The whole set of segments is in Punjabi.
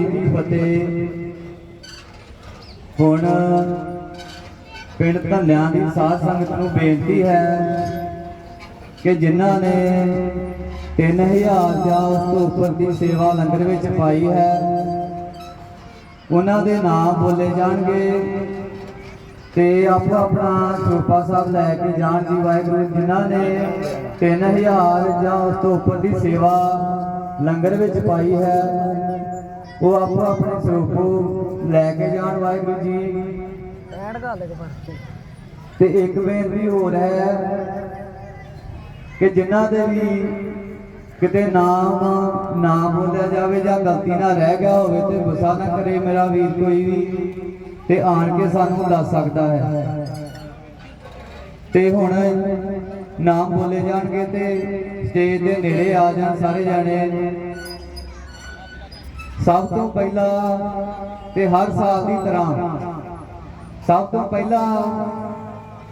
ਜੀ ਕੀ ਫਤਿਹ। ਹੁਣ ਪਿੰਡ ਧੰਨਿਆਂ ਦੀ ਸਾਧ ਸੰਗਤ ਨੂੰ ਬੇਨਤੀ ਹੈ ਕਿ ਜਿਨ੍ਹਾਂ ਨੇ 3000 ਜਾਂ ਉਸ ਤੋਂ ਉੱਪਰ ਦੀ ਸੇਵਾ ਲੰਗਰ ਵਿੱਚ ਪਾਈ ਹੈ, ਉਹਨਾਂ ਦੇ ਨਾਮ ਬੋਲੇ ਜਾਣਗੇ ਤੇ ਆਪੋ ਆਪਣਾ ਸਰੂਪਾ ਸਾਹਿਬ ਲੈ ਕੇ ਜਾਣ ਦੀ ਵਾਹਿਗੁਰੂ ਜਿਨ੍ਹਾਂ ਨੇ 3000 ਜਾਂ ਉਸ ਤੋਂ ਉੱਪਰ ਦੀ ਸੇਵਾ ਲੰਗਰ ਵਿੱਚ ਪਾਈ ਹੈ। ਉਹ ਆਪੋ ਆਪਣੇ ਸਰੂਪ ਲੈ ਕੇ ਜਾਣ ਵਾਹਿਗੁਰੂ ਜੀ। ਐਂਡ ਗੱਲ ਕੇ ਬਣ ਤੇ ਇੱਕ ਬੇਨਤੀ ਹੋਰ ਹੈ ਕਿ ਜਿਨ੍ਹਾਂ ਦੇ ਵੀ ਕਿਤੇ ਨਾਮ ਨਾ ਬੋਲਿਆ ਜਾਵੇ ਜਾਂ ਗਲਤੀ ਨਾਲ ਰਹਿ ਗਿਆ ਹੋਵੇ ਤੇ ਗੁੱਸਾ ਨਾ ਕਰੇ ਮੇਰਾ ਵੀਰ ਕੋਈ ਵੀ ਤੇ ਆਣ ਕੇ ਸਾਨੂੰ ਦੱਸ ਸਕਦਾ ਹੈ। ਤੇ ਹੁਣ ਨਾਮ ਬੋਲੇ ਜਾਣਗੇ ਤੇ ਸਟੇਜ ਦੇ ਨੇੜੇ ਆ ਜਾਣ ਸਾਰੇ ਜਾਣੇ। ਸਭ ਤੋਂ ਪਹਿਲਾਂ ਤੇ ਹਰ ਸਾਲ ਦੀ ਤਰ੍ਹਾਂ ਸਭ ਤੋਂ ਪਹਿਲਾਂ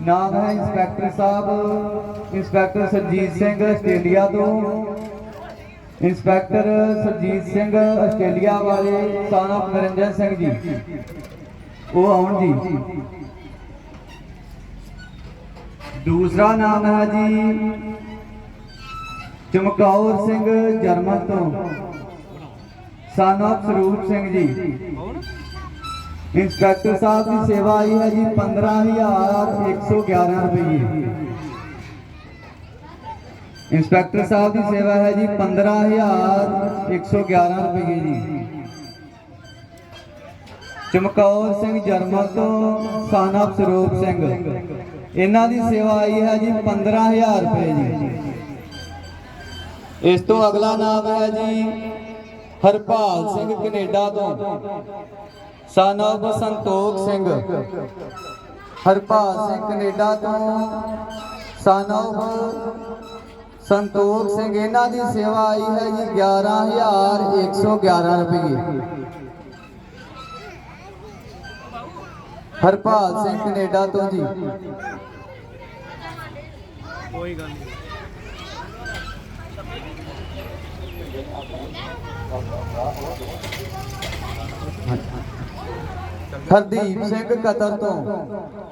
ਨਾਮ ਹੈ ਇੰਸਪੈਕਟਰ ਸਾਹਿਬ, ਇੰਸਪੈਕਟਰ ਸਰਜੀਤ ਸਿੰਘ ਆਸਟ੍ਰੇਲੀਆ ਤੋਂ। ਇੰਸਪੈਕਟਰ ਸਰਜੀਤ ਸਿੰਘ ਆਸਟ੍ਰੇਲੀਆ ਵਾਲੇ son of ਨਰਿੰਦਰ ਸਿੰਘ ਜੀ, ਉਹ ਆਉਣ ਜੀ। ਦੂਸਰਾ ਨਾਮ ਹੈ ਜੀ ਚਮਕੌਰ ਸਿੰਘ ਜਰਮਨ ਤੋਂ। Son of Saroop Singh ji inspector ਸਾਹਿਬ ਦੀ ਸੇਵਾ ਆਈ ਹੈ ਜੀ 15111 ਰੁਪਏ ਇੰਸਪੈਕਟਰ ਸਾਹਿਬ ਦੀ ਸੇਵਾ ਹੈ ਜੀ 15111 ਰੁਪਏ ਜੀ ਚਮਕੌਰ ਸਿੰਘ ਜਰਮਨ ਤੋਂ ਸਾਨਪ ਸਰੂਪ ਸਿੰਘ ਇਹਨਾਂ ਦੀ ਸੇਵਾ ਆਈ ਹੈ ਜੀ 15000 ਰੁਪਏ ਜੀ ਇਸ ਤੋਂ ਅਗਲਾ ਨਾਮ ਹੈ ਜੀ ਹਰਪਾਲ ਸਿੰਘ ਕੈਨੇਡਾ ਤੋਂ। son of Santokh Singh. Harpal Singh Canada ਤੋਂ। son of ਸੰਤੋਖ ਸਿੰਘ, ਇਹਨਾਂ ਦੀ ਸੇਵਾ ਆਈ ਹੈ ਜੀ 11111 ਰੁਪਏ ਹਰਪਾਲ ਸਿੰਘ ਕੈਨੇਡਾ ਤੋਂ ਜੀ। ਕੋਈ ਗੱਲ ਨਹੀਂ ਹਰਦੀਪ ਸਿੰਘ ਕਤਰ ਤੋਂ।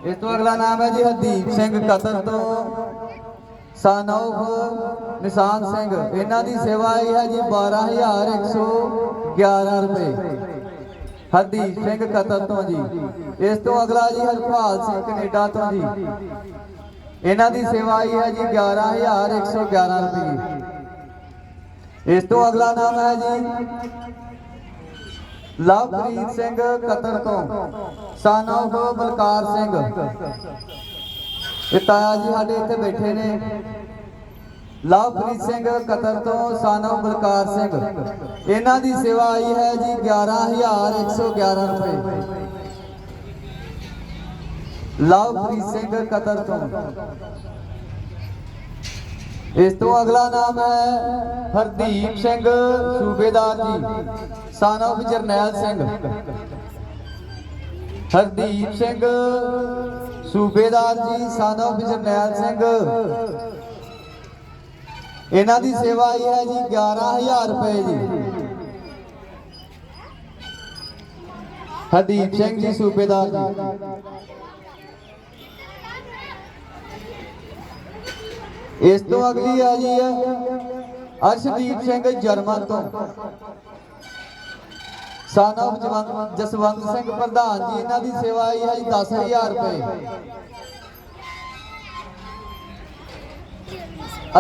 ਇਸ ਤੋਂ ਅਗਲਾ ਨਾਮ ਹੈ ਜੀ ਹਰਦੀਪ ਸਿੰਘ ਕਤਰ ਤੋਂ। son ਨਿਸ਼ਾਨ ਸਿੰਘ, ਇਹਨਾਂ ਦੀ ਸੇਵਾ ਆਈ ਹੈ ਜੀ 12111 ਰੁਪਏ। ਹਰਦੀਪ ਸਿੰਘ ਕਤਰ ਤੋਂ ਜੀ। ਇਸ ਤੋਂ ਅਗਲਾ ਜੀ ਹਰਪਾਲ ਸਿੰਘ ਕੈਨੇਡਾ ਤੋਂ ਜੀ। ਇਹਨਾਂ ਦੀ ਸੇਵਾ ਆਈ ਹੈ ਜੀ 11111 ਰੁਪਏ। ਇਸ ਤੋਂ ਅਗਲਾ ਨਾਮ ਹੈ ਜੀ ਲਵਪ੍ਰੀਤ ਸਿੰਘ ਕਤਰ ਤੋਂ ਸਨ of ਬਲਕਾਰ ਸਿੰਘ। ਇਹ ਤਾਇਆ ਜੀ ਸਾਡੇ ਇੱਥੇ ਬੈਠੇ ਨੇ। ਲਵਪ੍ਰੀਤ ਸਿੰਘ ਕਤਰ ਤੋਂ ਸਨ of ਬਲਕਾਰ ਸਿੰਘ। ਇਹਨਾਂ ਦੀ ਸੇਵਾ ਆਈ ਹੈ ਜੀ 11111 ਰੁਪਏ। ਲਵਪ੍ਰੀਤ ਸਿੰਘ ਕਤਰ ਤੋਂ। ਇਸ ਤੋਂ ਅਗਲਾ ਨਾਮ ਹੈ ਹਰਦੀਪ ਸਿੰਘ ਸੂਬੇਦਾਰ ਜੀ ਸਨ of ਜਰਨੈਲ ਸਿੰਘ। ਹਰਦੀਪ ਸਿੰਘ ਸੂਬੇਦਾਰ ਜੀ ਸਨ of ਜਰਨੈਲ ਸਿੰਘ। ਇਹਨਾਂ ਦੀ ਸੇਵਾ ਆਈ ਹੈ ਜੀ 11000 ਰੁਪਏ ਜੀ। ਹਰਦੀਪ ਸਿੰਘ ਜੀ, ਸੂਬੇਦਾਰ ਜੀ। ਇਸ ਤੋਂ ਅਗਲੀ ਆ ਜੀ ਹੈ ਅਰਸ਼ਦੀਪ ਸਿੰਘ ਜਰਮਨ ਤੋਂ। son of ਜਵੰਤ ਜਸਵੰਤ ਸਿੰਘ ਪ੍ਰਧਾਨ ਜੀ, ਇਹਨਾਂ ਦੀ ਸੇਵਾ ਆਈ ਹੈ ਜੀ 10000 ਰੁਪਏ।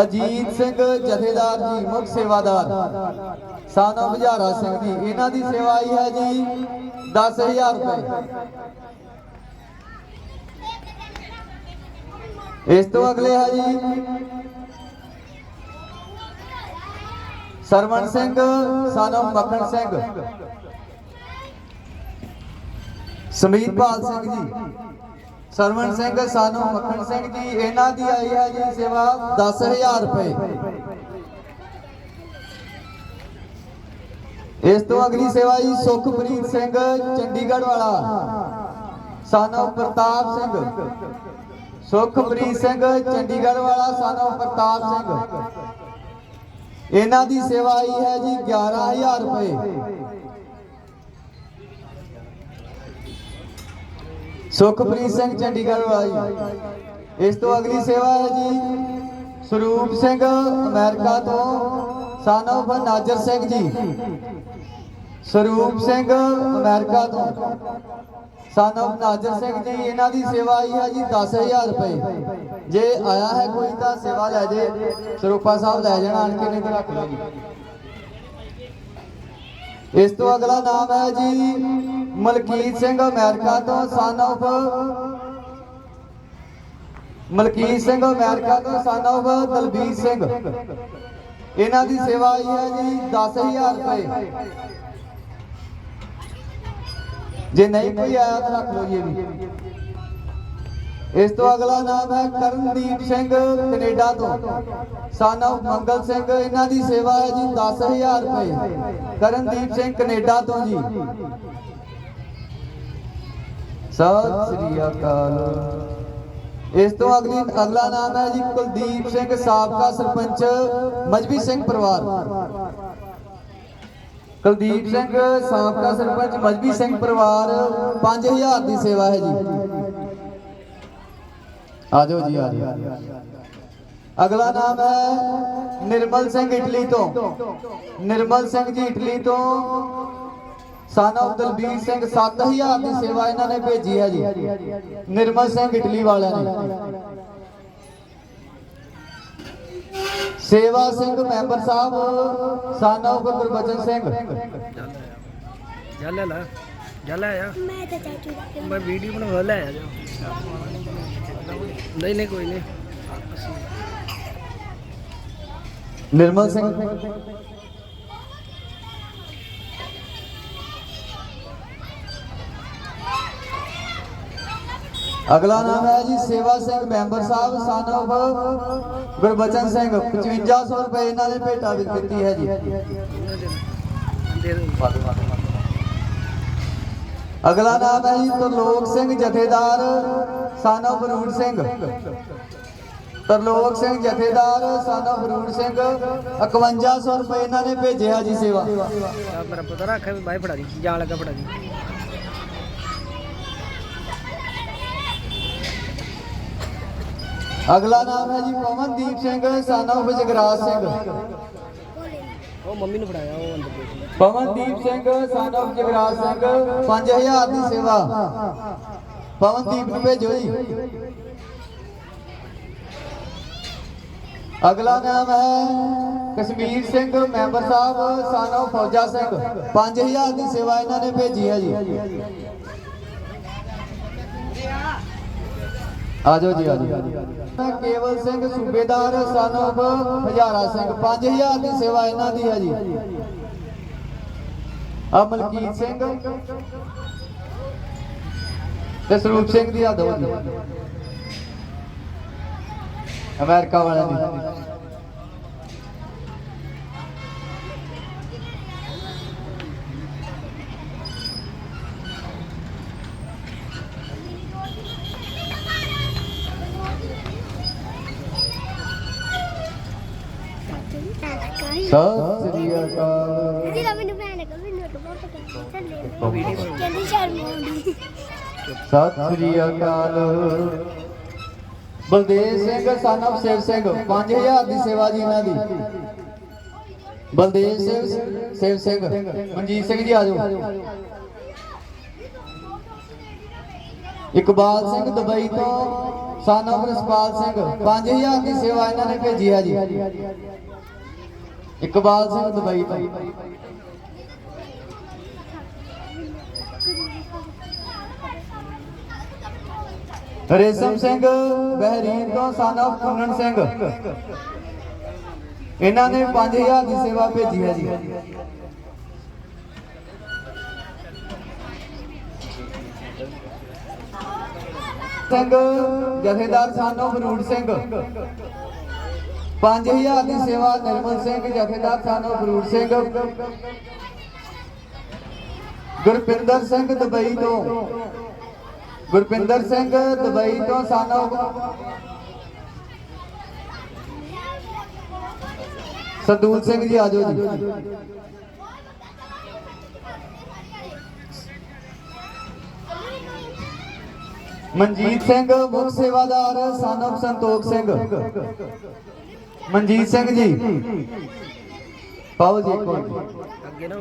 ਅਜੀਤ ਸਿੰਘ ਜਥੇਦਾਰ ਜੀ, ਮੁੱਖ ਸੇਵਾਦਾਰ। son of ਹਜ਼ਾਰਾ ਸਿੰਘ ਜੀ, ਇਹਨਾਂ ਦੀ ਸੇਵਾ ਆਈ ਹੈ ਜੀ 10000 ਰੁਪਏ। ਇਸ ਤੋਂ ਅਗਲੇ ਹੈ ਜੀ। ਸਰਵਣ ਸਿੰਘ, son ਮੱਖਣ ਸਿੰਘ। ਸਮੀਤਪਾਲ ਸਿੰਘ ਜੀ। ਸਰਵਣ ਸਿੰਘ, son ਮੱਖਣ ਸਿੰਘ ਜੀ, ਇਹਨਾਂ ਦੀ ਆਈ ਹੈ ਜੀ ਸੇਵਾ 10000 ਰੁਪਏ। ਇਸ ਤੋਂ ਅਗਲੀ ਸੇਵਾ ਜੀ ਸੁਖਪ੍ਰੀਤ ਸਿੰਘ, ਚੰਡੀਗੜ੍ਹ ਵਾਲਾ। son ਪ੍ਰਤਾਪ ਸਿੰਘ। ਸੁਖਪ੍ਰੀਤ ਸਿੰਘ, ਚੰਡੀਗੜ੍ਹ ਵਾਲਾ ਸਾਨੋ ਪ੍ਰਤਾਪ ਸਿੰਘ। ਇਹਨਾਂ ਦੀ ਸੇਵਾ ਆਈ ਹੈ ਜੀ 11000 ਰੁਪਏ। ਸੁਖਪ੍ਰੀਤ ਸਿੰਘ, ਚੰਡੀਗੜ੍ਹ ਵਾਲਾ। ਇਸ ਤੋਂ ਅਗਲੀ ਸੇਵਾ ਹੈ ਜੀ ਸਰੂਪ ਸਿੰਘ, ਅਮਰੀਕਾ ਤੋਂ ਸਾਨੋ ਬਨਾਜਰ ਸਿੰਘ ਜੀ। ਸਰੂਪ ਸਿੰਘ, ਅਮਰੀਕਾ ਤੋਂ। Son of ਨਾਜਰ ਸਿੰਘ ਜੀ, ਇਹਨਾਂ ਦੀ ਸੇਵਾ ਆਈ ਹੈ ਜੀ 10000 ਰੁਪਏ। ਜੇ ਆਇਆ ਹੈ ਕੋਈ ਤਾਂ ਸੇਵਾ ਲੈ ਜੇ। ਸਰੂਪਾ ਸਾਹਿਬ ਲੈ ਜਾਣਾ, ਆਣ ਕੇ ਨਹੀਂ ਤਾਂ ਰੱਖ ਲਓ ਜੀ। ਇਸ ਤੋਂ ਅਗਲਾ ਨਾਮ ਹੈ ਜੀ ਮਲਕੀਤ ਸਿੰਘ ਅਮਰੀਕਾ ਤੋਂ son of Malkit Singh America ਤੋਂ ਸਨ of ਦਲਬੀਰ ਸਿੰਘ। ਇਹਨਾਂ ਦੀ ਸੇਵਾ ਆਈ ਹੈ ਜੀ 10000 ਰੁਪਏ। ਜੇ ਨਹੀਂ ਕੋਈ ਆਇਆ ਤਾਂ ਰੱਖ ਲਓ ਜੀ ਵੀ ਇਸ ਤੋਂ ਅਗਲਾ ਨਾਮ ਹੈ ਕਰਨਦੀਪ ਸਿੰਘ, ਕੈਨੇਡਾ ਤੋਂ। Son of ਮੰਗਲ ਸਿੰਘ, ਇਹਨਾਂ ਦੀ ਸੇਵਾ ਹੈ ਜੀ 10000 ਰੁਪਏ। ਕਰਨਦੀਪ ਸਿੰਘ, ਕੈਨੇਡਾ ਤੋਂ ਜੀ। ਸਤਿ ਸ੍ਰੀ ਅਕਾਲ। ਇਸ ਤੋਂ ਅਗਲੀ, ਅਗਲਾ ਨਾਮ ਹੈ ਜੀ ਕੁਲਦੀਪ ਸਿੰਘ, ਸਾਬਕਾ ਸਰਪੰਚ, ਮਜਬੀ ਸਿੰਘ ਪਰਿਵਾਰ। ਕੁਲਦੀਪ ਸਿੰਘ ਸਾਬਕਾ ਸਰਪੰਚ ਮਜਬੀ ਸਿੰਘ ਪਰਿਵਾਰ 5000 ਦੀ ਸੇਵਾ ਹੈ ਜੀ। ਆਜੋ ਜੀ ਆਜੋ ਅਗਲਾ ਨਾਮ ਹੈ ਨਿਰਮਲ ਸਿੰਘ ਇਟਲੀ ਤੋਂ। ਨਿਰਮਲ ਸਿੰਘ ਜੀ ਇਟਲੀ ਤੋਂ of ਦਲਬੀਰ ਸਿੰਘ 7000 ਦੀ ਸੇਵਾ ਇਹਨਾਂ ਨੇ ਭੇਜੀ ਹੈ ਜੀ। ਨਿਰਮਲ ਸਿੰਘ ਇਟਲੀ ਵਾਲਿਆਂ ਨੇ। ਸੇਵਾ ਸਿੰਘ ਮੈਂਬਰ ਸਾਹਿਬ of ਗੁਰਬਚਨ ਸਿੰਘ। ਜਾ ਲੈ ਲੈ ਜਾ ਲੈ ਆ। ਮੈਂ ਤਾਂ ਚਾਚੂ ਦਾ ਮੈਂ ਵੀਡੀਓ ਬਣਾ ਲੈ ਆ ਜਾ। ਨਹੀਂ ਨਹੀਂ ਕੋਈ ਨਹੀਂ। ਨਿਰਮਲ ਸਿੰਘ। ਅਗਲਾ ਨਾਮ ਹੈ ਜੀ ਸੇਵਾ ਸਿੰਘ, ਮੈਂਬਰ ਸਾਹਿਬ, son of ਗੁਰਬਚਨ ਸਿੰਘ। 5500 ਰੁਪਏ ਇਹਨਾਂ ਨੇ ਭੇਟਾ ਦਿੱਤੀ ਹੈ ਜੀ। ਅਗਲਾ ਨਾਮ ਹੈ ਜੀ ਤਰਲੋਕ ਸਿੰਘ, ਜਥੇਦਾਰ ਸਨ of ਬਰੂੜ ਸਿੰਘ। ਤਰਲੋਕ ਸਿੰਘ, ਜਥੇਦਾਰ, son of ਬਰੂੜ ਸਿੰਘ। 5100 ਰੁਪਏ ਇਹਨਾਂ ਨੇ ਭੇਜਿਆ ਜੀ ਸੇਵਾ। ਮੇਰਾ ਪਤਾ ਰੱਖ, ਬਾਈ ਫੜਾ ਦੀ, ਜਾਣ ਲੱਗਾ ਫੜਾ ਦੀ। ਅਗਲਾ ਨਾਮ ਹੈ ਜੀ ਪਵਨਦੀਪ ਸਿੰਘ, son of ਜਗਰਾਜ ਸਿੰਘ। ਉਹ ਮੰਮੀ ਨੂੰ ਫੜਾਇਆ ਉਹ ਅੰਦਰ ਪਵਨਦੀਪ ਸਿੰਘ, son of ਜਗਰਾਜ ਸਿੰਘ 5000 ਦੀ ਸੇਵਾ। ਪਵਨਦੀਪ ਨੂੰ ਭੇਜੋ ਜੀ। ਅਗਲਾ ਨਾਮ ਹੈ ਕਸ਼ਮੀਰ ਸਿੰਘ, ਮੈਂਬਰ ਸਾਹਿਬ, son ਫੌਜਾ ਸਿੰਘ। 5000 ਦੀ ਸੇਵਾ ਇਹਨਾਂ ਨੇ ਭੇਜੀ ਹੈ ਜੀ। ਆਜੋ ਜੀ, ਆਜੋ। ਮੈਂ ਕੇਵਲ ਸਿੰਘ ਸੂਬੇਦਾਰ son of ਹਜ਼ਾਰਾ ਸਿੰਘ। 5000 ਦੀ ਸੇਵਾ ਇਹਨਾਂ ਦੀ ਹੈ ਜੀ। ਆ ਮਲਕੀਤ ਸਿੰਘ ਤੇ ਸਰੂਪ ਸਿੰਘ ਦੀ ਆ ਦੋ ਜੀ ਅਮਰੀਕਾ ਵਾਲਿਆਂ ਦੀ। ਸਤਿ ਸ੍ਰੀ ਅਕਾਲ ਜੀ ਮੈਨੂੰ ਭੈਣ ਕੋਲ ਮੈਨੂੰ ਤਾਂ ਬਹੁਤ ਚੱਲੇ ਕਹਿੰਦੀ ਸ਼ਰਮ ਆਉਂਦੀ। ਸਤਿ ਸ੍ਰੀ ਅਕਾਲ। ਬਲਦੇਵ ਸਿੰਘ of ਸ਼ਿਵ ਸਿੰਘ 5000 ਦੀ ਸੇਵਾ ਜੀ ਇਹਨਾਂ ਦੀ। ਬਲਦੇਵ ਸਿੰਘ ਸ਼ਿਵ ਸਿੰਘ ਮਨਜੀਤ ਸਿੰਘ ਜੀ ਆਜੋ ਇਕਬਾਲ ਸਿੰਘ ਦੁਬਈ ਤੋਂ of ਰਸਪਾਲ ਸਿੰਘ 5000 ਦੀ ਸੇਵਾ ਇਹਨਾਂ ਨੇ ਭੇਜੀ ਆ ਜੀ। ਇਕਬਾਲ ਸਿੰਘ ਦੁਬਈ ਤੋਂ। ਰੇਸ਼ਮ ਸਿੰਘ ਬਹਿਰੀਨ ਤੋਂ son of ਸਿੰਘ। ਇਹਨਾਂ ਨੇ 5000 ਦੀ ਸੇਵਾ ਭੇਜੀ ਹੈ ਜੀ। ਸਿੰਘ ਜਥੇਦਾਰ son of ਬਰੂੜ ਸਿੰਘ। 5000 ਦੀ ਸੇਵਾ ਨਿਰਮਲ ਸਿੰਘ ਜਥੇਦਾਰ son of ਬਰੂੜ ਸਿੰਘ ਗੁਰਪਿੰਦਰ ਸਿੰਘ ਦੁਬਈ ਤੋਂ ਗੁਰਪਿੰਦਰ ਸਿੰਘ ਦੁਬਈ ਤੋਂ son of ਸੰਦੂਲ ਸਿੰਘ ਜੀ ਆਜੋ ਜੀ ਮਨਜੀਤ ਸਿੰਘ ਮੁਖ ਸੇਵਾਦਾਰ ਸਾਨਵ ਸੰਤੋਖ ਸਿੰਘ ਮਨਜੀਤ ਸਿੰਘ ਜੀ। ਪਾਓ ਜੀ। ਅੱਗੇ ਨਾ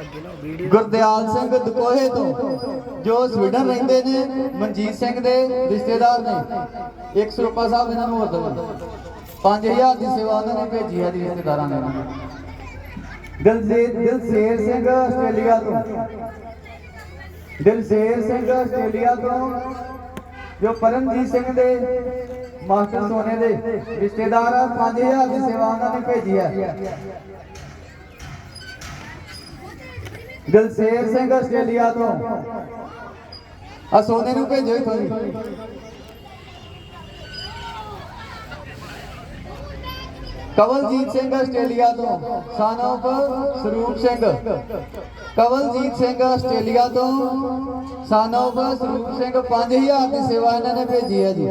ਅੱਗੇ ਨਾ ਵੀਡੀਓ ਗੁਰਦਿਆਲ ਸਿੰਘ ਦਕੋਹੇ ਤੋਂ ਜੋ ਸਵੀਡਨ ਰਹਿੰਦੇ ਨੇ ਮਨਜੀਤ ਸਿੰਘ ਦੇ ਰਿਸ਼ਤੇਦਾਰ ਨੇ। 100 ਰੁਪਏ ਸਾਹਿਬ ਇਹਨਾਂ ਨੂੰ ਹੋਰ ਦਿਓ 5000 ਦੀ ਸੇਵਾ ਉਹਨਾਂ ਨੇ ਭੇਜੀ ਹੈ ਜੀ ਰਿਸ਼ਤੇਦਾਰਾਂ ਨੇ। ਦਿਲਜੀਤ ਦਿਲਸੇਰ ਸਿੰਘ ਆਸਟ੍ਰੇਲੀਆ ਤੋਂ। ਦਿਲਸੇਰ ਸਿੰਘ ਆਸਟ੍ਰੇਲੀਆ ਤੋਂ ਜੋ ਪਰਮਜੀਤ ਸਿੰਘ ਦੇ ਮਾਸਟਰ ਸੋਨੇ ਦੇ ਰਿਸ਼ਤੇਦਾਰ 5000 ਦੀ ਸੇਵਾ ਉਹਨਾਂ ਨੇ ਭੇਜੀ ਹੈ ਦਿਲਸੇਰ ਸਿੰਘ ਆਸਟ੍ਰੇਲੀਆ ਤੋਂ। ਆ ਸੋਨੇ ਨੂੰ ਭੇਜੋ ਇਥੋਂ ਜੀ ਕਵਲਜੀਤ ਸਿੰਘ ਆਸਟ੍ਰੇਲੀਆ ਤੋਂ। Son of Saroop Singh. Kawaljit Singh Australia ਤੋਂ। son of ਸਰੂਪ ਸਿੰਘ 5000 ਦੀ ਸੇਵਾ ਇਹਨਾਂ ਨੇ ਭੇਜੀ ਹੈ ਜੀ।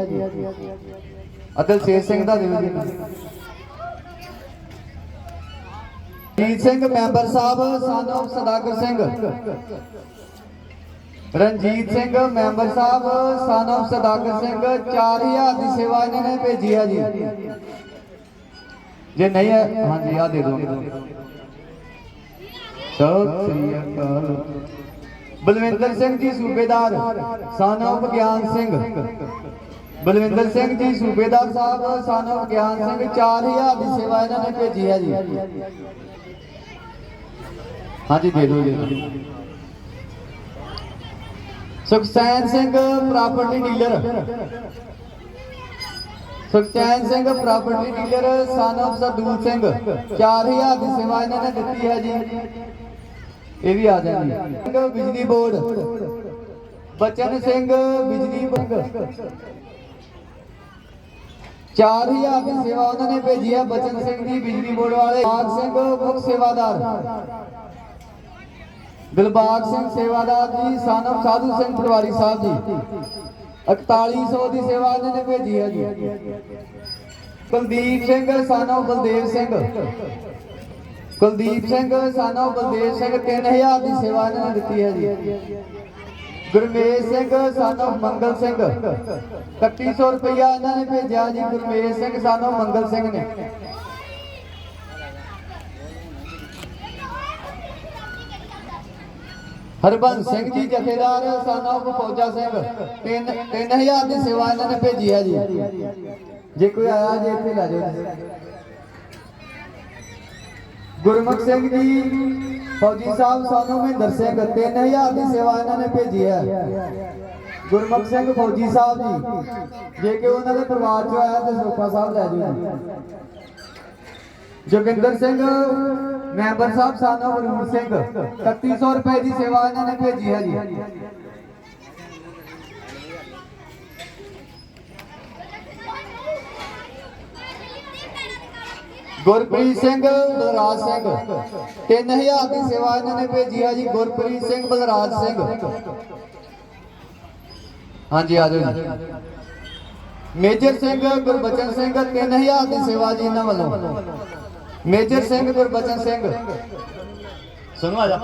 ਅਦਲ ਸ਼ੇਰ ਸਿੰਘ ਦਾ ਦਿਓ ਜੀ ਜੀਤ ਸਿੰਘ ਮੈਂਬਰ ਸਾਹਿਬ son of Sadagar Singh. Ranjit Singh member Sahib son of Sadagar Singh 4000 ਦੀ ਸੇਵਾ ਇਹਨਾਂ ਨੇ ਭੇਜੀ ਹੈ ਜੀ। ਜੇ ਨਹੀਂ ਹੈ, ਹਾਂਜੀ ਆ ਦੇ ਦਿਓ। ਸਤਿ ਸ੍ਰੀ ਅਕਾਲ। ਬਲਵਿੰਦਰ ਸਿੰਘ ਜੀ ਸੂਬੇਦਾਰ son of ਗਿਆਨ ਸਿੰਘ। ਬਲਵਿੰਦਰ ਸਿੰਘ ਜੀ ਸੂਬੇਦਾਰ ਸਾਹਿਬ son of ਗਿਆਨ ਸਿੰਘ 4000 ਦੀ ਸੇਵਾ ਇਹਨਾਂ ਨੇ ਭੇਜੀ ਹੈ ਜੀ। ਹਾਂਜੀ, ਦੇ ਦਿਓ ਜੀ। Sukhchain Singh, property dealer. Sukhchain Singh, property dealer son of Sardul Singh. 4000 ਦੀ ਸੇਵਾ ਇਹਨਾਂ ਨੇ ਦਿੱਤੀ ਹੈ ਜੀ। ਇਹ ਵੀ ਆ ਜਾਣਗੇ ਸਿੰਘ ਬਿਜਲੀ ਬੋਰਡ। ਬਚਨ ਸਿੰਘ ਬਿਜਲੀ ਬੋਰਡ। 4000 ਦੀ ਸੇਵਾ ਉਹਨਾਂ ਨੇ ਭੇਜੀ ਹੈ ਬਚਨ ਸਿੰਘ ਦੀ ਬਿਜਲੀ ਬੋਰਡ ਵਾਲੇ। ਬਾਗ ਸਿੰਘ ਮੁੱਖ ਸੇਵਾਦਾਰ। ਦਿਲਬਾਗ ਸਿੰਘ ਸੇਵਾਦਾਰ ਜੀ son ਸਾਧੂ ਸਿੰਘ ਪਟਵਾਰੀ ਸਾਹਿਬ ਜੀ। 4100 ਦੀ ਸੇਵਾ ਉਹਨਾਂ ਨੇ ਭੇਜੀ ਹੈ ਜੀ। Kuldeep Singh son of Baldev Singh. Kuldeep Singh son Baldev Singh 3000 ਦੀ ਸੇਵਾ ਇਹਨਾਂ ਨੇ ਦਿੱਤੀ ਹੈ ਜੀ। ਗੁਰਮੇਸ਼ ਸਿੰਘ son ਮੰਗਲ ਸਿੰਘ 3100 ਰੁਪਇਆ ਇਹਨਾਂ ਨੇ ਭੇਜਿਆ ਜੀ ਗੁਰਮੇਸ਼ ਸਿੰਘ son ਮੰਗਲ ਸਿੰਘ ਨੇ। ਹਰਬੰਸ ਸਿੰਘ ਜੀ, ਜਥੇਦਾਰ son of ਫੌਜਾ ਸਿੰਘ 3 3000 ਦੀ ਸੇਵਾ ਇਹਨਾਂ ਨੇ ਭੇਜੀ ਹੈ ਜੀ। ਜੇ ਕੋਈ ਆਇਆ ਜੇ ਇੱਥੇ ਲੈ ਜਾਓ। ਗੁਰਮੁਖ ਸਿੰਘ ਜੀ, ਫੌਜੀ ਸਾਹਿਬ ਸਾਨੂੰ ਮਹਿੰਦਰ ਸਿੰਘ 3000 ਦੀ ਸੇਵਾ ਇਹਨਾਂ ਨੇ ਭੇਜੀ ਹੈ। ਗੁਰਮੁਖ ਸਿੰਘ ਫੌਜੀ ਸਾਹਿਬ ਜੀ, ਜੇ ਕਿ ਉਹਨਾਂ ਦੇ ਪਰਿਵਾਰ ਚੋਂ ਆਇਆ ਤੇ ਸਰੂਪਾ ਸਾਹਿਬ ਲੈ ਜਾਓ। ਜੋਗਿੰਦਰ ਸਿੰਘ, ਮੈਂਬਰ ਸਾਹਿਬ ਸਾਨੂੰ ਹਰੂਰ ਸਿੰਘ 3100 ਰੁਪਏ ਦੀ ਸੇਵਾ ਇਹਨਾਂ ਨੇ ਭੇਜੀ ਹੈ ਜੀ। ਗੁਰਪ੍ਰੀਤ ਸਿੰਘ ਬਲਰਾਜ ਸਿੰਘ। 3000 ਦੀ ਸੇਵਾ ਇਹਨਾਂ ਨੇ ਭੇਜੀ ਹੈ ਜੀ, ਗੁਰਪ੍ਰੀਤ ਸਿੰਘ ਬਲਰਾਜ ਸਿੰਘ। ਹਾਂਜੀ, ਆ ਜਾਓ ਜੀ। ਮੇਜਰ ਸਿੰਘ ਗੁਰਬਚਨ ਸਿੰਘ 3000 ਦੀ ਸੇਵਾ ਜੀ ਇਹਨਾਂ ਵੱਲੋਂ। ਮੇਜਰ ਸਿੰਘ ਗੁਰਬਚਨ ਸਿੰਘ। ਸੁਣੋ ਆ ਜਾ।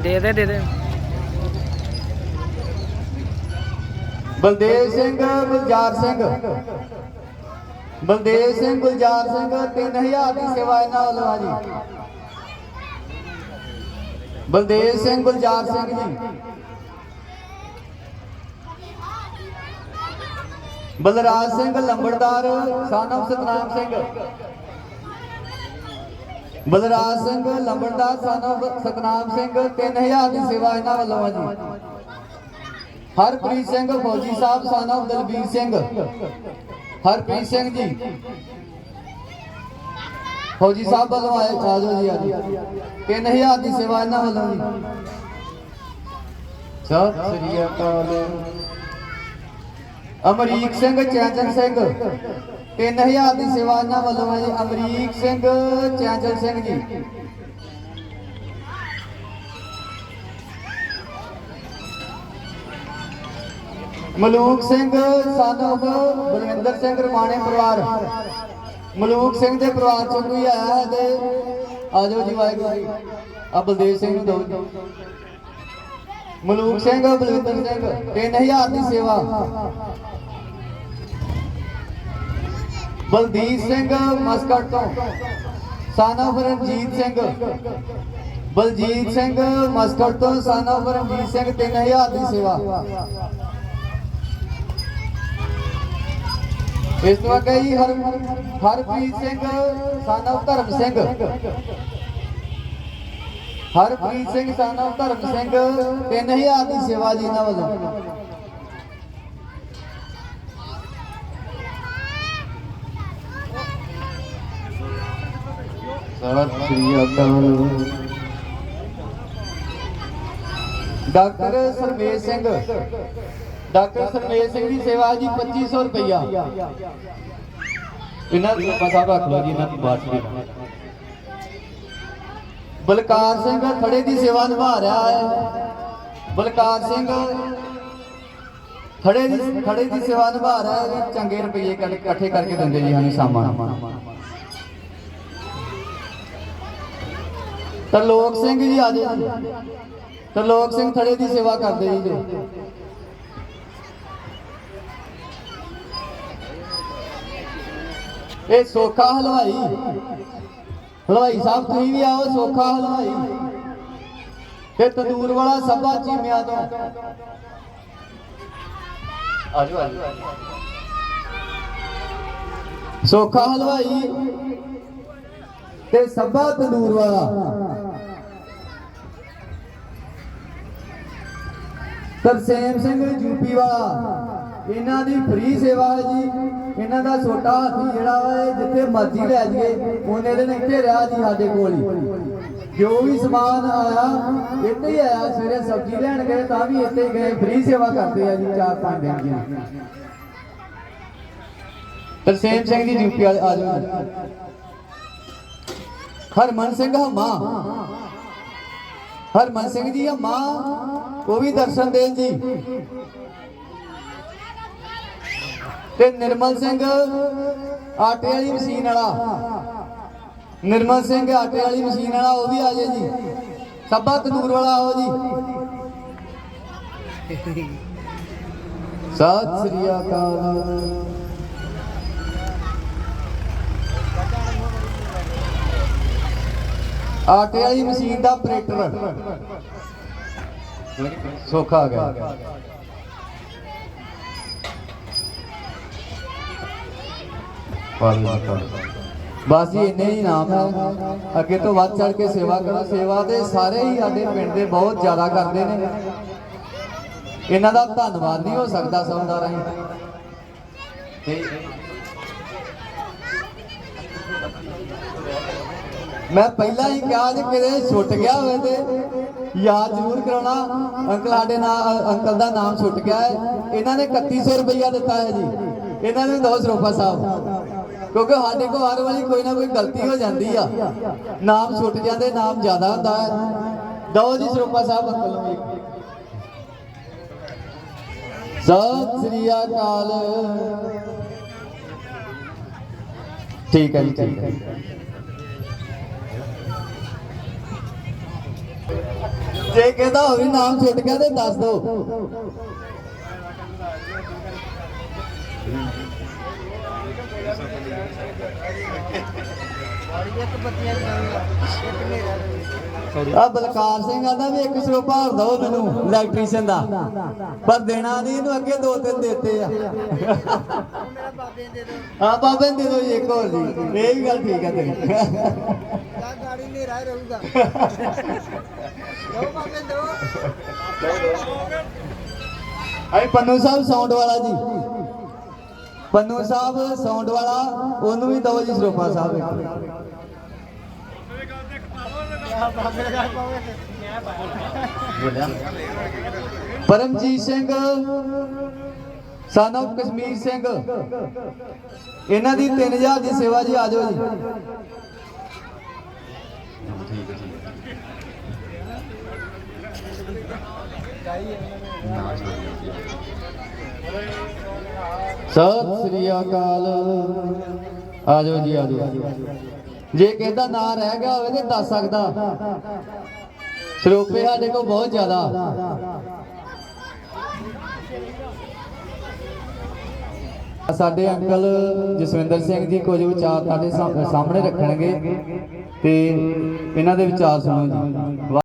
ਦੇ ਦੇ ਦੇ ਦੇ। ਬਲਦੇਵ ਸਿੰਘ, ਗੁਲਜ਼ਾਰ ਸਿੰਘ। ਬਲਦੇਵ ਸਿੰਘ, ਗੁਲਜ਼ਾਰ ਸਿੰਘ 3000 ਦੀ ਸੇਵਾ ਇਹਨਾਂ ਵੱਲੋਂ ਆ ਜੀ। ਬਲਦੇਵ ਸਿੰਘ, ਗੁਲਜ਼ਾਰ ਸਿੰਘ ਜੀ। ਬਲਰਾਜ ਸਿੰਘ, ਲੰਬੜਦਾਰ ਸਾਨਮ ਸਤਨਾਮ ਸਿੰਘ। ਬਲਰਾਜ ਸਿੰਘ ਲੰਬੜਦਾਰ ਸਾਨਮ ਸਤਨਾਮ ਸਿੰਘ 3000 ਦੀ ਸੇਵਾ ਇਹਨਾਂ ਵੱਲੋਂ ਆ ਜੀ। ਹਰਪ੍ਰੀਤ ਸਿੰਘ, ਫੌਜੀ ਸਾਹਿਬ son of ਦਲਬੀਰ ਸਿੰਘ। ਹਰਪ੍ਰੀਤ ਸਿੰਘ ਜੀ, ਫੌਜੀ ਸਾਹਿਬ ਵੱਲੋਂ ਆਏ ਆ ਜਾਓ ਜੀ। ਆ ਜਾਓ 3000 ਦੀ ਸੇਵਾ ਇਹਨਾਂ ਵੱਲੋਂ ਜੀ। ਸਤਿ ਸ੍ਰੀ ਅਕਾਲ। ਅਮਰੀਕ ਸਿੰਘ ਚੈਂਚਨ ਸਿੰਘ 3000 ਦੀ ਸੇਵਾ ਇਹਨਾਂ ਵੱਲੋਂ ਹੈ ਜੀ, ਅਮਰੀਕ ਸਿੰਘ ਚੈਂਚਨ ਸਿੰਘ ਜੀ। ਮਲੂਕ ਸਿੰਘ ਸਾਨੋਬ ਬਲਵਿੰਦਰ ਸਿੰਘ, ਰਮਾਣੇ ਪਰਿਵਾਰ। ਮਲੂਕ ਸਿੰਘ ਦੇ ਪਰਿਵਾਰ ਚੋਂ ਕੋਈ ਆਇਆ ਹੈ ਤੇ ਆਜੋ ਜੀ, ਵਾਹਿਗੁਰੂ ਜੀ। ਆ ਬਲਦੇਵ ਸਿੰਘ ਨੂੰ ਦਿਓ ਮਲੂਕ ਸਿੰਘ, ਬਲਵਿੰਦਰ ਸਿੰਘ 3000 ਦੀ ਸੇਵਾ। ਬਲਦੀਪ ਸਿੰਘ ਮਸਕਟ ਤੋਂ ਸਾਨਾ ਰਣਜੀਤ ਸਿੰਘ। ਬਲਜੀਤ ਸਿੰਘ ਮਸਕਟ ਤੋਂ ਸਾਨਾ ਰਣਜੀਤ ਸਿੰਘ 3000 ਦੀ ਸੇਵਾ। ਇਸ ਤੋਂ ਅੱਗੇ ਜੀ ਹਰ ਹਰਪ੍ਰੀਤ ਸਿੰਘ ਸਾਨਾ ਧਰਮ ਸਿੰਘ। ਹਰਪ੍ਰੀਤ ਸਿੰਘ ਸਾਨਾ ਧਰਮ ਸਿੰਘ 3000 ਦੀ ਸੇਵਾ ਜੀ ਇਹਨਾਂ ਵੱਲੋਂ ਸਤਿ ਸ੍ਰੀ ਅਕਾਲ ਡਾਕਟਰ ਸਰਮੇਸ਼ ਸਿੰਘ। ਡਾਕਟਰ ਸਰਮੇਸ਼ ਸਿੰਘ ਦੀ ਸੇਵਾ ਜੀ 2500 ਰੁਪਇਆ ਇਹਨਾਂ ਦੀ ਸਾਹਿਬ ਰੱਖ ਲਓ ਜੀ, ਇਹਨਾਂ ਦੀ ਬਾਤ ਦੀ ਬਲਕਾਰ ਸਿੰਘ ਥੜੇ ਦੀ ਸੇਵਾ ਨਿਭਾ ਰਿਹਾ ਹੈ। ਬਲਕਾਰ ਸਿੰਘ ਥੜੇ ਦੀ ਖੜੇ ਦੀ ਸੇਵਾ ਨਿਭਾ ਰਿਹਾ ਹੈ। ਚੰਗੇ ਰੁਪਏ ਇਕੱਠੇ ਕਰਕੇ ਦਿੰਦੇ ਜੀ ਸਾਨੂੰ। ਸਾਮਾਨ ਤਰਲੋਕ ਸਿੰਘ ਜੀ ਆ ਜਾਓ। ਜੀ ਤਰਲੋਕ ਸਿੰਘ ਥੜੇ ਦੀ ਸੇਵਾ ਕਰਦੇ ਜੀ ਜੋ। ਇਹ ਸੋਖਾ ਹਲਵਾਈ। ਹਲਵਾਈ ਸਾਹਿਬ ਤੁਸੀਂ ਵੀ ਆਓ ਸੋਖਾ ਹਲਵਾਈ। ਤੇ ਤੰਦੂਰ ਵਾਲਾ ਸਭਾ ਚੀਮਿਆਂ ਤੋਂ। ਆਜੋ ਆਜੋ। ਸੋਖਾ ਹਲਵਾਈ ਤੇ ਸਭਾ ਤੰਦੂਰ ਵਾਲਾ। ਤਰਸੇਮ ਸਿੰਘ ਯੂਪੀ ਵਾਲਾ ਇਹਨਾਂ ਦੀ ਫ੍ਰੀ ਸੇਵਾ ਹੈ ਜੀ। ਇਹਨਾਂ ਦਾ ਛੋਟਾ ਹਾਥੀ ਜਿਹੜਾ ਵਾ, ਇਹ ਜਿੱਥੇ ਮਰਜ਼ੀ ਲੈ ਜਾਈਏ, ਉਹਨੇ ਦਿਨ ਇੱਥੇ ਰਿਹਾ ਜੀ ਸਾਡੇ ਕੋਲ ਹੀ। ਜੋ ਵੀ ਸਮਾਨ ਆਇਆ, ਇੱਥੇ ਹੀ ਆਇਆ, ਸਵੇਰੇ ਸਬਜ਼ੀ ਲੈਣ ਗਏ, ਤਾਂ ਵੀ ਇੱਥੇ ਹੀ ਗਏ, ਫ੍ਰੀ ਸੇਵਾ ਕਰਦੇ ਆ ਜੀ ਚਾਰ ਪੰਜ ਦਿਨ ਦੀ ਤਰਸੇਮ ਸਿੰਘ ਜੀ ਯੂਪੀ ਵਾਲੇ ਆ ਜਾਓ ਹਰਮਨ ਸਿੰਘ ਹਮਾ। ਹਰਮਨ ਸਿੰਘ ਜੀ ਮਾਂ, ਉਹ ਵੀ ਦਰਸ਼ਨ ਦੇਣ ਜੀ। ਤੇ ਨਿਰਮਲ ਸਿੰਘ ਆਟੇ ਵਾਲੀ ਮਸ਼ੀਨ ਵਾਲਾ। ਨਿਰਮਲ ਸਿੰਘ ਆਟੇ ਵਾਲੀ ਮਸ਼ੀਨ ਵਾਲਾ, ਉਹ ਵੀ ਆ ਜਾਏ ਜੀ। ਸੱਬਾ ਤੰਦੂਰ ਵਾਲਾ ਆਓ ਜੀ। ਸਤਿ ਸ੍ਰੀ ਅਕਾਲ। ਆਟੇ ਵਾਲੀ ਮਸ਼ੀਨ ਦਾ ਆਪਰੇਟਰ ਸੌਖਾ ਆ ਗਿਆ। ਬਸ ਜੀ, ਇੰਨੇ ਹੀ ਨਾਮ ਹੈ। ਅੱਗੇ ਤੋਂ ਵੱਧ ਚੜ ਕੇ ਸੇਵਾ ਕਰੋ। ਸੇਵਾ ਦੇ ਸਾਰੇ ਹੀ ਸਾਡੇ ਪਿੰਡ ਦੇ ਬਹੁਤ ਜ਼ਿਆਦਾ ਕਰਦੇ ਨੇ। ਇਹਨਾਂ ਦਾ ਧੰਨਵਾਦ ਨਹੀਂ ਹੋ ਸਕਦਾ ਸੌਂਦਾ ਰਹੀ। ਤੇ ਮੈਂ ਪਹਿਲਾਂ ਹੀ ਕਿਹਾ ਜੇ ਕਿਤੇ ਛੁੱਟ ਗਿਆ ਹੋਵੇ ਤੇ ਯਾਦ ਜ਼ਰੂਰ ਕਰਾਉਣਾ। ਅੰਕਲ ਸਾਡੇ ਨਾਲ ਅੰਕਲ ਦਾ ਨਾਮ ਛੁੱਟ ਗਿਆ ਹੈ। ਇਹਨਾਂ ਨੇ 3100 ਰੁਪਇਆ ਦਿੱਤਾ ਹੈ ਜੀ। ਇਹਨਾਂ ਨੂੰ ਦੋ ਸਰੋਫਾ ਸਾਹਿਬ ਕਿਉਂਕਿ ਸਾਡੇ ਕੋਲ ਹਰ ਵਾਰੀ ਕੋਈ ਨਾ ਕੋਈ ਗਲਤੀ ਹੋ ਜਾਂਦੀ ਆ। ਨਾਮ ਛੁੱਟ ਜਾਂਦੇ, ਨਾਮ ਜ਼ਿਆਦਾ ਹੁੰਦਾ ਹੈ। ਦੋ ਜੀ ਸਰੋਪਾ ਸਾਹਿਬ ਅੰਕਲ ਨੂੰ ਵੀ। ਸਤਿ ਸ੍ਰੀ ਅਕਾਲ। ਠੀਕ ਹੈ ਜੀ, ਠੀਕ ਹੈ ਜੇ ਕਹਿੰਦਾ ਹੋਵੇ ਨਾਮ ਛੁੱਟ ਗਿਆ ਤੇ ਦੱਸ ਦੋ। ਆ ਬਲਕਾਰ ਸਿੰਘ ਆਂਦਾ ਵੀ ਇੱਕ ਸਰੋਪਾ ਹੋਰ ਦੋ ਮੈਨੂੰ ਇਲੈਕਟ੍ਰੀਸ਼ੀਅਨ ਦਾ। ਪਰ ਦੇਣਾ ਨਹੀਂ ਇਹਨੂੰ ਅੱਗੇ ਦੋ ਤਿੰਨ ਦਿੱਤੇ ਆ। ਮੇਰਾ ਬਾਬੇ ਹਾਂ ਬਾਬੇ ਦੇ ਦੋ ਜੀ, ਇੱਕ ਹੋਰ ਜੀ। ਇਹ ਵੀ ਗੱਲ ਠੀਕ ਆ ਤੇਰੀ। ਗਾੜੀ ਨੇਰਾ ਰਹੂਗਾ। ਆਈ ਪੰਨੂ ਸਾਹਿਬ ਸਾਊਂਡ ਵਾਲਾ ਜੀ। ਪੰਨੂ ਸਾਹਿਬ ਸਾਊਂਡ ਵਾਲਾ, ਉਹਨੂੰ ਵੀ ਦੋ ਜੀ ਸਰੋਪਾ ਸਾਹਿਬ ਪਰਮਜੀਤ ਸਿੰਘ ਸਨ of ਕਸ਼ਮੀਰ ਸਿੰਘ। ਇਹਨਾਂ ਦੀ 3000 ਦੀ ਸੇਵਾ ਜੀ, ਆ ਜਾਓ ਜੀ। ਸਤਿ ਸ੍ਰੀ ਅਕਾਲ। ਆ ਜੀ, ਆ ਜੇ ਕਹਿੰਦਾ ਨਾਂ ਰਹਿ ਗਿਆ ਹੋਵੇ ਤੇ ਦੱਸ ਸਕਦਾ। ਸਰੂਪੇ ਸਾਡੇ ਕੋਲ ਬਹੁਤ ਜ਼ਿਆਦਾ। ਸਾਡੇ ਅੰਕਲ ਜਸਵਿੰਦਰ ਸਿੰਘ ਜੀ ਕੁਝ ਵਿਚਾਰ ਤੁਹਾਡੇ ਸਾਹਮਣੇ ਰੱਖਣਗੇ ਤੇ ਇਹਨਾਂ ਦੇ ਵਿਚਾਰ ਸੁਣੋ ਜੀ।